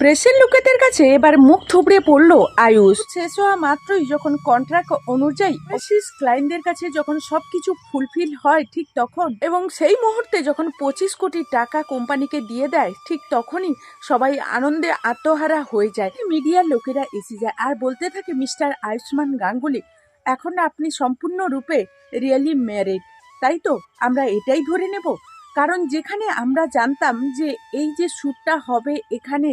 প্রেসের লোকেদের কাছে এবার মুখ থুবড়ে পড়ল আয়ুষ। শেষ হওয়া মাত্রই যখন কন্ট্রাক্ট অনুযায়ী অফিস ক্লায়েন্টদের কাছে যখন সবকিছু ফুলফিল হয় ঠিক তখন, এবং সেই মুহূর্তে যখন পঁচিশ কোটি টাকা কোম্পানিকে দিয়ে দেয়, ঠিক তখনই সবাই আনন্দে আত্মহারা হয়ে যায়। মিডিয়ার লোকেরা এসে যায়। আর বলতে থাকে মিস্টার আয়ুষ্মান গাঙ্গুলি, এখন আপনি সম্পূর্ণরূপে রিয়েলি ম্যারিড তাই তো? আমরা এটাই ধরে নেব। কারণ যেখানে আমরা জানতাম যে এই যে শ্যুটটা হবে এখানে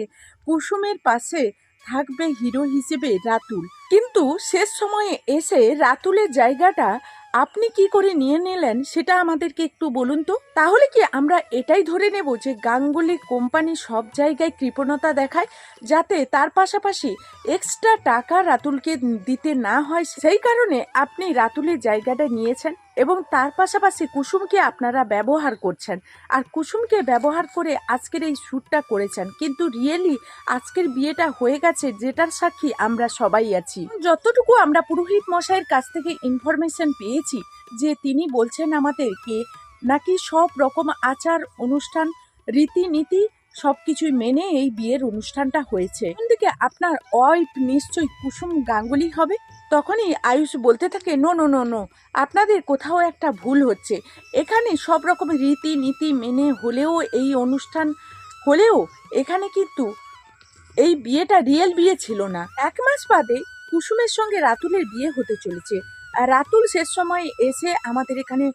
কুসুমের পাশে থাকবে হিরো হিসেবে রাতুল। কিন্তু শেষ সময়ে এসে রাতুলের জায়গাটা আপনি কি করে নিয়ে নিলেন সেটা আমাদেরকে একটু বলুন তো? তাহলে কি আমরা এটাই ধরে নেব যে গাঙ্গুলি কোম্পানি সব জায়গায় কৃপণতা দেখায় যাতে তার পাশাপাশি এক্সট্রা টাকা রাতুলকে দিতে না হয়? সেই কারণে আপনি রাতুলের জায়গাটা নিয়েছেন। এবং তার পাশাপাশি কুসুমকে আপনারা ব্যবহার করছেন। আর কুসুমকে ব্যবহার করে আজকের এই শ্যুটটা করেছেন। কিন্তু রিয়েলি আজকের বিয়েটা হয়ে গেছে, যেটার সাক্ষী আমরা সবাই আছি। যতটুকু আমরা পুরোহিত মশাইয়ের কাছ থেকে ইনফরমেশন পেয়েছি, যে তিনি বলছেন আমাদেরকে নাকি সব রকম আচার, অনুষ্ঠান, রীতিনীতি সব কিছুই মেনে এই বিয়ের অনুষ্ঠানটা হয়েছে। দিকে আপনার ওয়াইফ নিশ্চয়ই কুসুম গাঙ্গুলি হবে? তখনই আয়ুষ বলতে থাকে, নো নো নো নো, আপনাদের কোথাও একটা ভুল হচ্ছে। এখানে সব রকম রীতি নীতি মেনে হলেও এই অনুষ্ঠান, হলেও এখানে কিন্তু এই বিয়েটা রিয়েল বিয়ে ছিল না। এক মাস বাদে কুসুমের সঙ্গে রাতুলের বিয়ে হতে চলেছে। আর রাতুল শেষ সময় এসে আমাদের এখানে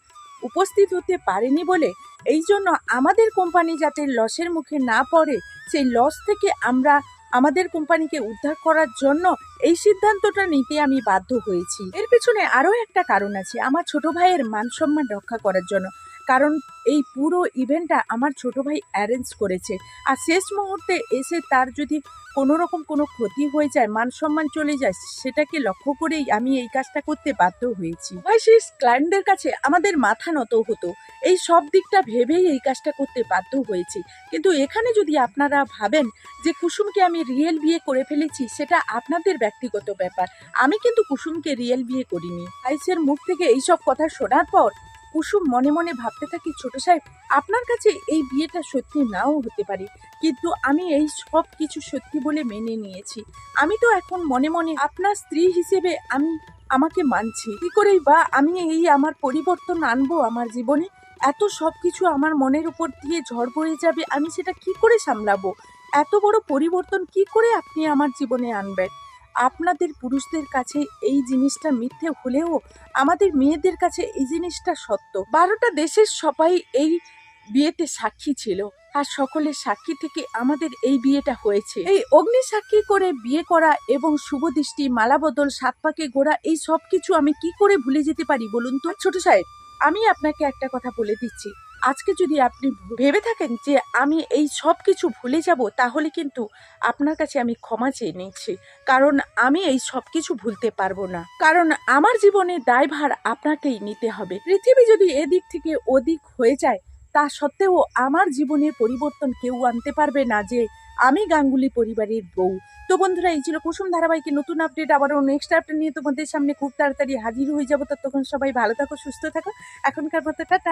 উপস্থিত হতে পারেনি বলে এই জন্য আমাদের কোম্পানি যাতে লসের মুখে না পড়ে, সেই লস থেকে আমরা আমাদের কোম্পানিকে উদ্ধার করার জন্য এই সিদ্ধান্তটা নিতে আমি বাধ্য হয়েছি। এর পেছনে আরও একটা কারণ আছে, আমার ছোট ভাইয়ের মান সম্মান রক্ষা করার জন্য। কারণ এই পুরো ইভেন্টটা আমার ছোট ভাই অ্যারেঞ্জ করেছে। আর শেষ মুহূর্তে এসে তার যদি কোনো রকম কোনো ক্ষতি হয়ে যায় মান সম্মান চলে যায়, সেটাকে লক্ষ্য করেই আমি এই কাজটা করতে বাধ্য হয়েছি। ভাই, সেই ক্লায়েন্টদের কাছে আমাদের মাথা নত হতো। এই সব দিকটা ভেবেই এই কাজটা করতে বাধ্য হয়েছি। কিন্তু এখানে যদি আপনারা ভাবেন যে কুসুমকে আমি রিয়েল বিয়ে করে ফেলেছি, সেটা আপনাদের ব্যক্তিগত ব্যাপার। আমি কিন্তু কুসুমকে রিয়েল বিয়ে করিনি। আইসের মুখ থেকে এইসব কথা শোনার পর কুসুম মনে মনে ভাবতে থাকি, ছোট সাহেব, আপনার কাছে এই বিয়েটা সত্যি নাও হতে পারে। কিন্তু আমি এই সব কিছু সত্যি বলে মেনে নিয়েছি। আমি তো এখন মনে মনে আপনার স্ত্রী হিসেবে আমি আমাকে মানছি। কি করেই বা আমি এই আমার পরিবর্তন আনব আমার জীবনে? এত সব কিছু আমার মনের উপর দিয়ে ঝড় বয়ে যাবে, আমি সেটা কি করে সামলাবো? এত বড় পরিবর্তন কি করে আপনি আমার জীবনে আনবেন? আপনাদের পুরুষদের কাছে এই জিনিসটা মিথ্যে হলেও আমাদের মেয়েদের কাছে এই জিনিসটা সত্য। বারোটা দেশের সবাই এই বিয়েতে সাক্ষী ছিল আর সকলের সাক্ষী থেকে আমাদের এই বিয়েটা হয়েছে। এই অগ্নি সাক্ষী করে বিয়ে করা এবং শুভ দৃষ্টি, মালা বদল, সাত পাকে গোড়া, এই সব কিছু আমি কি করে ভুলে যেতে পারি বলুন তো? ছোট সাহেব, আমি আপনাকে একটা কথা বলে দিচ্ছি। আজকে যদি আপনি ভেবে থাকেন যে আমি এই সব কিছু ভুলে যাব, তাহলে কিন্তু আপনার কাছে আমি ক্ষমা চেয়ে নিচ্ছি। কারণ আমি এই সব কিছু ভুলতে পারব না। কারণ আমার জীবনে দায়ভার আপনাকেই নিতে হবে। পৃথিবী যদি এদিক থেকে ওদিক হয়ে যায়, তা সত্ত্বেও আমার জীবনে পরিবর্তন কেউ আনতে পারবে না যে আমি গাঙ্গুলি পরিবারের বউ। তো বন্ধুরা, এই ছিল কুসুম ধারাবাহিকের নতুন আপডেট। আবারও নেক্সট আপডেট নিয়ে তোমাদের সামনে খুব তাড়াতাড়ি হাজির হয়ে যাব। ততক্ষণ সবাই ভালো থাকো, সুস্থ থাকো। এখনকার মতো, টাটা।